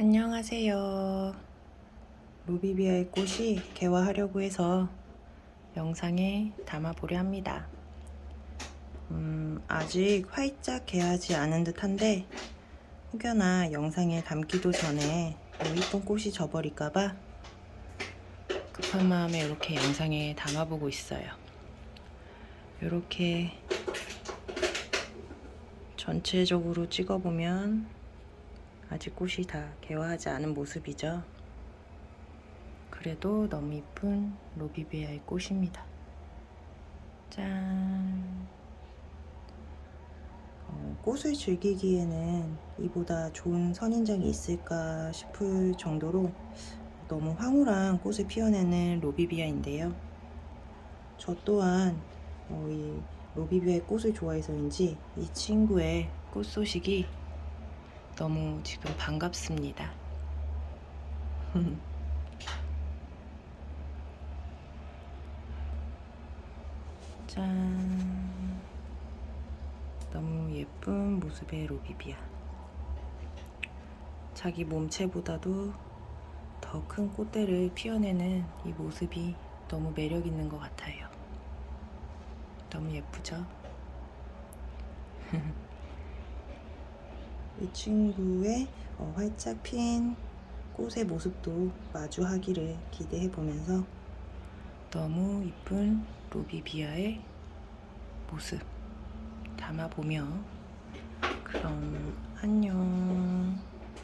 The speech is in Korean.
안녕하세요. 로비비아의 꽃이 개화하려고 해서 영상에 담아보려 합니다. 음, 아직 활짝 개하지 않은 듯한데 혹여나 영상에 담기도 전에 이 이쁜 꽃이 져버릴까봐 급한 마음에 이렇게 영상에 담아보고 있어요. 이렇게 전체적으로 찍어보면 아직 꽃이 다 개화하지 않은 모습이죠. 그래도 너무 이쁜 로비비아의 꽃입니다. 짠. 어, 꽃을 즐기기에는 이보다 좋은 선인장이 있을까 싶을 정도로 너무 황홀한 꽃을 피워내는 로비비아인데요. 저 또한 어, 이 로비비아의 꽃을 좋아해서인지 이 친구의 꽃 소식이 너무 지금 반갑습니다. 짠. 너무 예쁜 모습의 로비비아. 자기 몸체보다도 더 큰 꽃대를 피워내는 이 모습이 너무 매력 있는 것 같아요. 너무 예쁘죠? 이 친구의 어, 활짝 핀 꽃의 모습도 마주하기를 기대해 보면서 너무 이쁜 로비비아의 모습 담아보며 안녕.